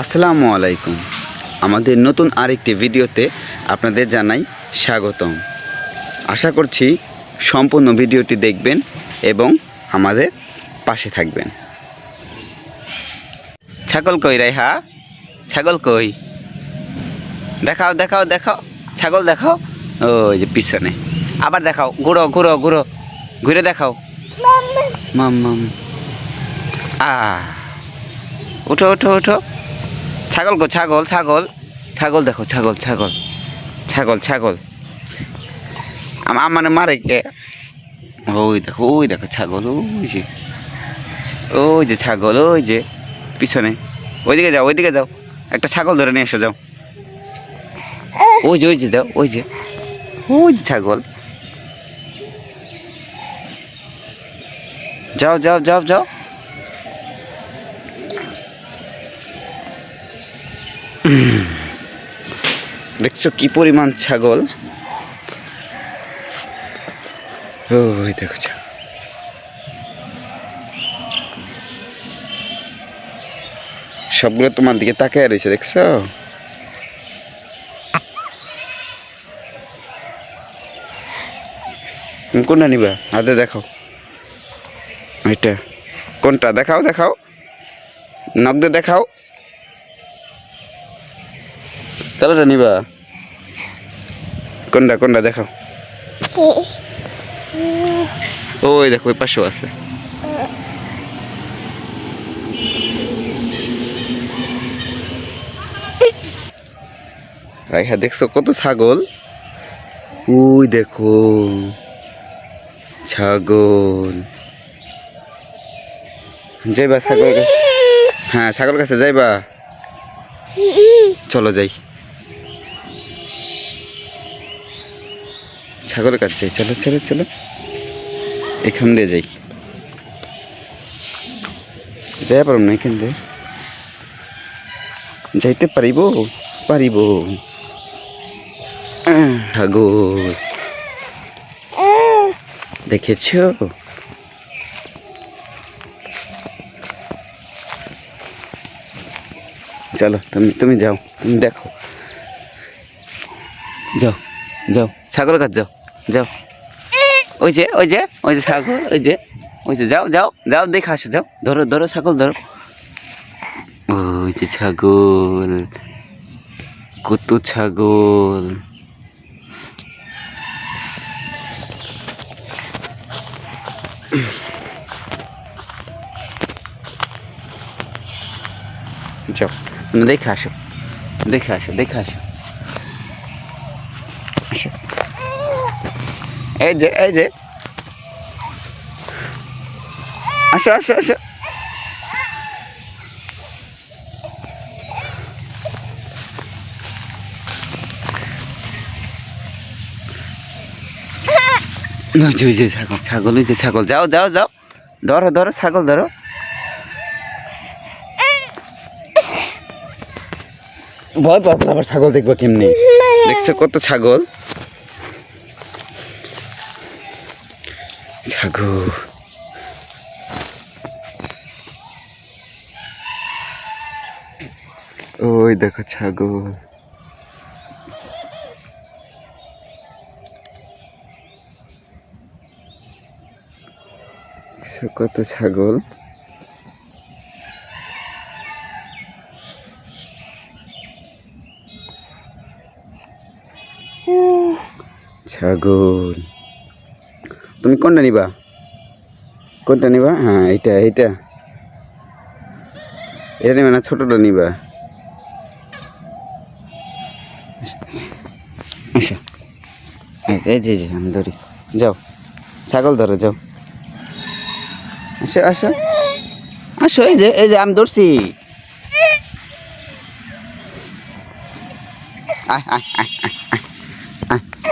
আসসালামু আলাইকুম। আমাদের নতুন আরেকটি ভিডিওতে আপনাদের জানাই স্বাগতম। আশা করছি সম্পূর্ণ ভিডিওটি দেখবেন এবং আমাদের পাশে থাকবেন। ছাগল কই রাইহা ছাগল কই? দেখাও দেখাও দেখাও। ছাগল দেখাও। ওই যে পিছনে। আবার দেখাও। ঘুরো ঘুরো ঘুরো। ঘুরে দেখাও। মাম মাম আ উঠো উঠো উঠো। ছাগল গো, ছাগল ছাগল। ছাগল দেখো, ছাগল ছাগল। ছাগল ছাগল। আম- আমার মারে কে? ওই দেখো ওই দেখো ছাগল, ওই যে। ওই যে ছাগল, ওই যে, পিছনে। ওইদিকে যাও ওইদিকে যাও। একটা ছাগল ধরে নিয়ে এসো, যাও। ওই যে ওই যে, যাও, ওই যে। ওই যে ছাগল। যাও যাও যাও যাও। দেখছ কি পরিমাণ ছাগল? ওই দেখো সবগুলো তোমার দিকে তাকিয়ে রয়েছে, দেখছ? কোনটা নিবা? হাতে দেখাও এটা কোনটা? দেখাও দেখাও। নগদে দেখাও। কালোটা নিবা। কোনটা কোনটা দেখাও। ওই দেখো, ওই পাশেও আছে। রাইহা, দেখছ কত ছাগল? ওই দেখো, ছাগল। যাইবা ছাগল হ্যাঁ ছাগল কাছে যাইবা। চলো যাই। ছাগলের কাছে যাই। চলো চলো চলো। এখান দিয়ে যাই। যাই পারব না এখান দিয়ে। যাইতে পারিব পারিব। ছাগল দেখেছ? চলো, তুমি তুমি যাও, তুমি দেখো। যাও যাও ছাগলের কাছে যাও। যাও। ওই যে ওই যে ওই যে ছাগল, ওই যে ওই যে, যাও যাও যাও, দেখে আসো, যাও। ধরো ধরো ছাগল, ধরো। ওই যে ছাগল, কত ছাগল। যাও, দেখে আসো দেখে আসো দেখে আসো। এই যে এই যে। আসো আসো আসো। ছাগল ছাগল যে ছাগল। যাও যাও যাও। ধরো ধরো, ছাগল ধরো। ভয় না আবার ছাগল দেখব কেমনি? দেখছ কত ছাগল? ছাগল ওই দেখো ছাগল কত ছাগল। ছাগল। তুমি কোনটা নিবা? কোনটা নিবা? হ্যাঁ এইটা এইটা। এটা নেবে না, ছোটটা নিবা। এই যে যে, আমি ধরি। যাও। ছাগল ধরো, যাও। আসো আসো। আসো, এই যে এই যে, আমি ধরছি।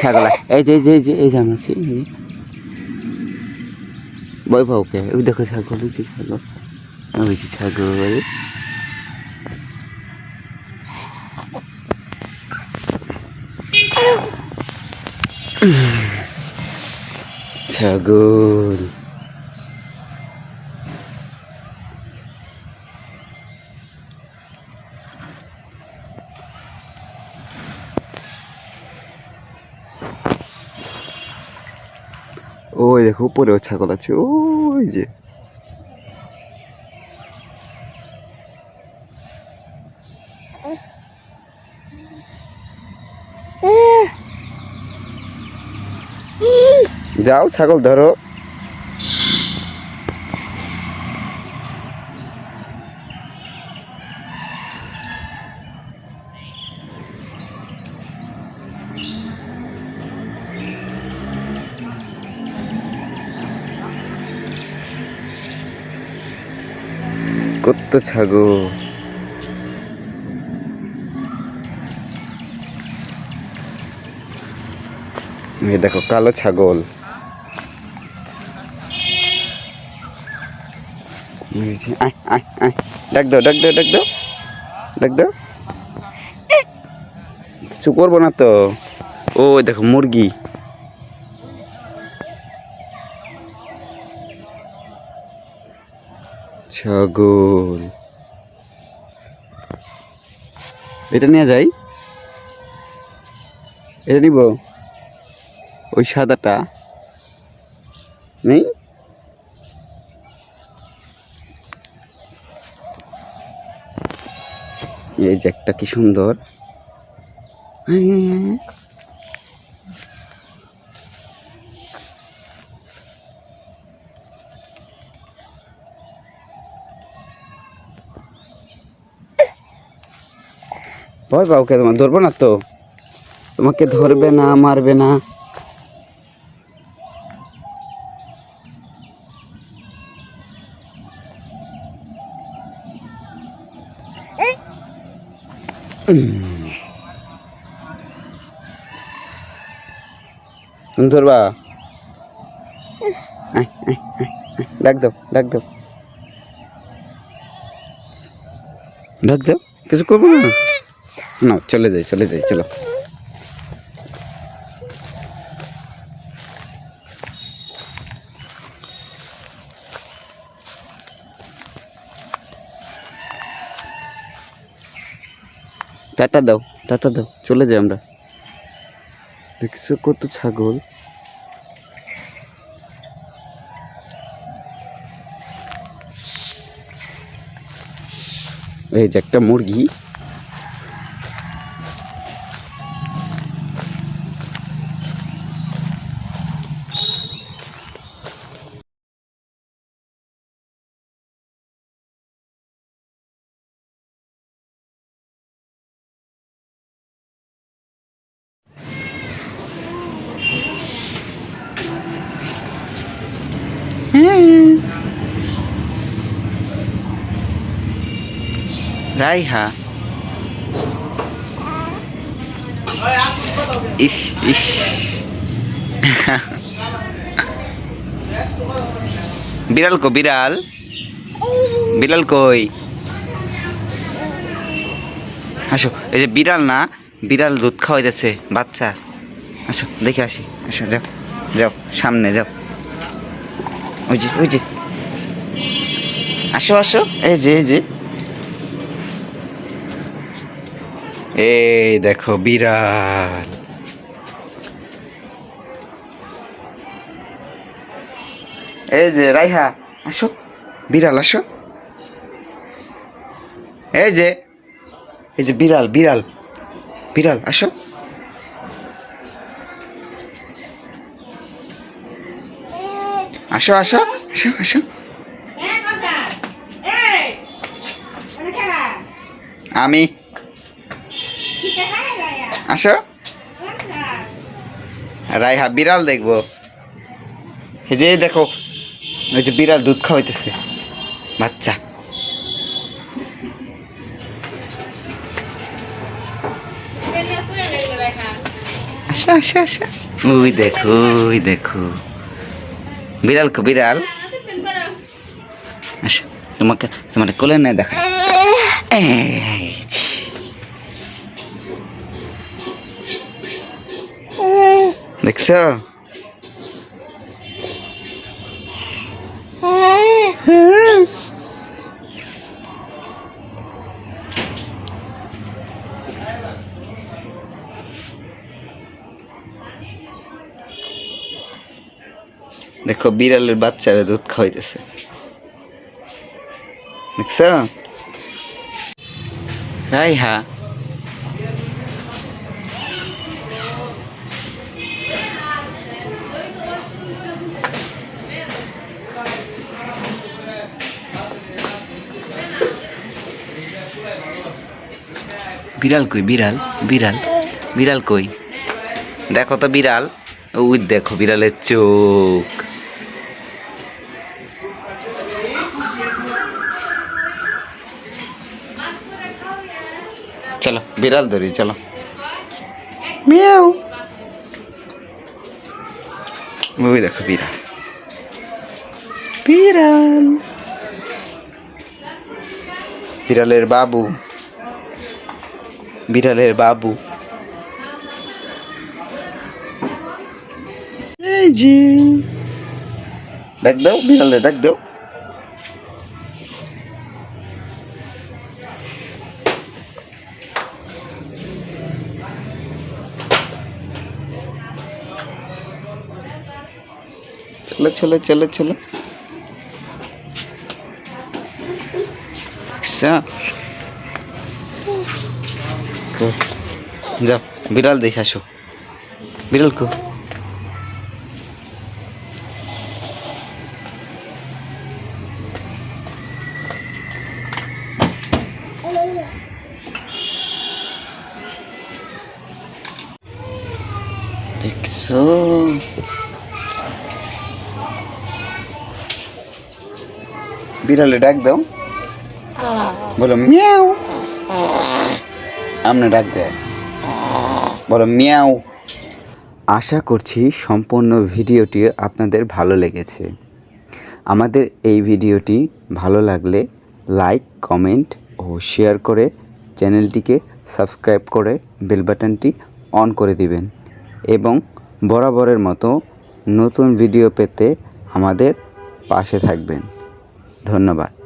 ছাগল এই যে এই যে এই যে আমি আছি বই পাও কে ওই দেখো ছাগল হয়েছে ছাগল হয়েছে ছাগল ছাগল ওই দেখো উপরেও ছাগল আছে ওই যে। যাও ছাগল ধরো। কত ছাগল। এই দেখো, কালো ছাগল। ডাক দাও ডাক দাও ডাক দাও। দাও। তো? ও, দেখো, মুরগি। ছাগল। এটা নিয়ে যাই। এটা নিব। ওই সাদাটা। নেই? এই যে একটা কি সুন্দর। ভয় পাও কে তোমার ধরবো না তো? তোমাকে ধরবে না, মারবে না। তুমি ধরবা। ডাক দাও ডাক দাও। ডাক দাও? কিছু করব না? না চলে যাই চলে যাই চলো টাটা দাও টাটা দাও চলে যাই আমরা দেখছ কত ছাগল এই যে একটা মুরগি রাইহা। ইস ইস। বিড়াল কো, বিড়াল। বিড়াল কই? আসো, এই যে বিড়াল না, বিড়াল দুধ খাওয়াইতেছে, বাচ্চা। আসো, দেখে আসি, আসো, যাও যাও, সামনে যাও। ওই যে ওই যে। আসো আসো, এই যে এই যে। এই দেখো বিড়াল। এই যে রাইহা আসো। বিড়াল আসো। এই যে এই যে বিড়াল বিড়াল। বিড়াল আসো। আসো আসো আসো আসো। na? আমি আসো. রাইহা, বিড়াল দেখব। এই যে দেখো, ওই যে বিড়াল দুধ খাওয়াইতেছে, বাচ্চা। ওই দেখো ওই দেখো। বিড়াল কো, বিড়াল। আসো, তোমাকে, তোমার কোলে নেয় দেখা। দেখছ? দেখো বিড়ালের বাচ্চারা দুধ খাওয়াইতেছে। দেখছ? রাইহা বিড়াল কই? বিড়াল? বিড়াল? বিড়াল কই? দেখো তো বিড়াল। ওই দেখো বিড়ালের চোখ। চলো বিড়াল ধরি চলো। মিয়াও। ওই দেখো বিড়াল। বিড়াল। বিড়ালের বাবু। বিড়ালের বাবু। এই যে। ডাক দাও বিড়ালে ডাক দাও। চলো চলো চলো চলো। আচ্ছা। কো- যাও বিড়াল দেখে আসো। বিড়াল কো। দেখছ? বিড়ালে ডাক দাও। বলো মিয়াও। আপনি ডাক দেয়। বলো, মিয়াও। আশা করছি সম্পূর্ণ ভিডিওটি আপনাদের ভালো লেগেছে। আমাদের এই ভিডিওটি ভালো লাগলে লাইক, কমেন্ট ও শেয়ার করে চ্যানেলটিকে সাবস্ক্রাইব করে বেল বাটনটি অন করে দিবেন এবং বরাবরের মতো নতুন ভিডিও পেতে আমাদের পাশে থাকবেন। ধন্যবাদ।